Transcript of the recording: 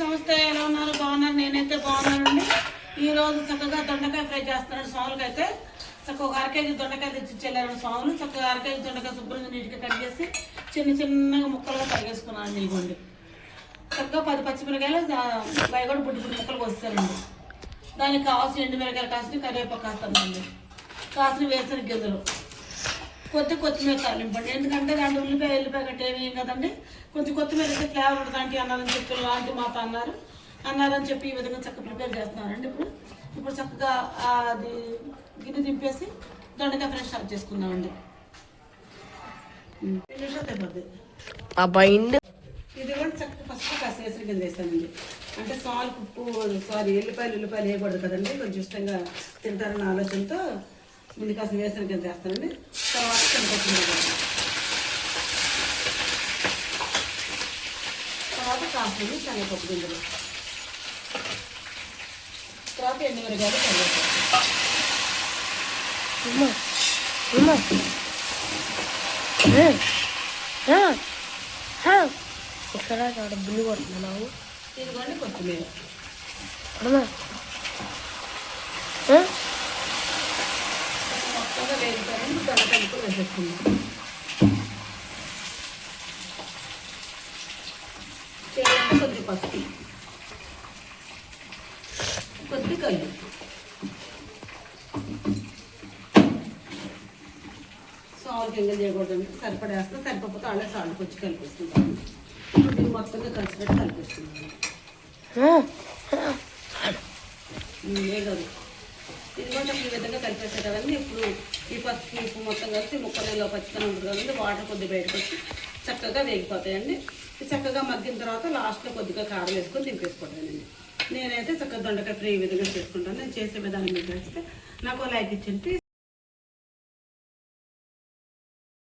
సంస్థ ఎలా ఉన్నారు? బాగున్నారు? నేనైతే బాగున్నానండి. ఈ రోజు చక్కగా దొండకాయ ఫ్రై చేస్తున్నాను స్వాములకి అయితే. చక్కగా ఒక అర కేజీ దొండకాయ తెచ్చిచ్చేళ్ళారు స్వాములు. చక్కగా అర కేజీ దొండకాయ శుభ్రంగా నీట్గా కట్ చేసి చిన్న చిన్నగా ముక్కలుగా తరిగేసుకున్నాను ఇదిగోండి. చక్కగా పది పచ్చిమిరకాయలు అవి కూడా బుడ్డి బుడ్డి ముక్కలు వస్తానండి దానికి కావాల్సిన ఎండు మిరకాయలు కాసిన కరివేపాకు కాస్తానండి కాసిన వేసిన గింజలు. కొద్ది కొత్తిమీర తాలింపండి ఎందుకంటే రెండు ఉల్లిపాయ ఎల్లిపాయ గట్ట ఏమి కదండి? కొంచెం కొత్తిమీర అయితే ఫ్లేవర్ ఉంటుంది అన్నారని చెప్పి లాంటి మాట అన్నారు. అన్నారని చెప్పి ఈ విధంగా చక్కగా ప్రిపేర్ చేస్తున్నారండి ఇప్పుడు. ఇప్పుడు చక్కగా అది గిన్నె దింపేసి దొండకాయ ఫ్రెష్ స్టార్ట్ చేసుకుందామండి. ఇది కూడా చక్కగా ఫస్ట్ కాస్త కింద వేసానండి అంటే సాల్ట్ ఉప్పు సారీ ఎల్లిపాయలు ఉల్లిపాయలు వేయకూడదు కదండి. కొంచెం ఇష్టంగా తింటారన్న ఆలోచనతో ముందు కాస్త వేసిన కింద వేస్తానండి. తర్వాత కనిపిస్తుంది తర్వాత కాస్తుంది శనగపప్పు గింజలు. తర్వాత ఎండు మిరగాయలు కరివేపాకు. ఇక్కడ బిల్లు కొడుతున్నావు. ఇదిగోండి కొత్తిమీర. మొత్తంగా వేగుతారని దొండకాయలు కూడా వేసేసుకుందాం. చేయాలంటే కొద్ది పసుపు. కొద్ది కళ్ళు. సాల్ట్ ఎంగల్ చేయకూడదండి. సరిపడేస్తే సరిపోతే వాళ్ళే సాల్ట్ కొంచెం కలిపేసుకుంటాం ఇప్పుడు దీన్ని మొత్తంగా కలిసినట్టు కలిపేసుకుంటాం ఆ, ఏ కాదు ఇది ఈ విధంగా కలిపేసారు కదండి. ఇప్పుడు ఈ పసుపు ఉప్పు మొత్తం కలిసి ముక్కలలో పచ్చితనం ఉంటుంది కదండి. వాటర్ కొద్దిగా బయటకు వచ్చి చక్కగా వేగిపోతాయండి. చక్కగా మగ్గిన తర్వాత లాస్ట్లో కొద్దిగా కారం వేసుకొని దింపేసుకుంటానండి నేనైతే చక్కగా దొండకాయ ఫ్రై ఈ విధంగా చేసుకుంటాను. నేను చేసే విధానం మీకు నచ్చితే నాకు లైక్ ఇచ్చింది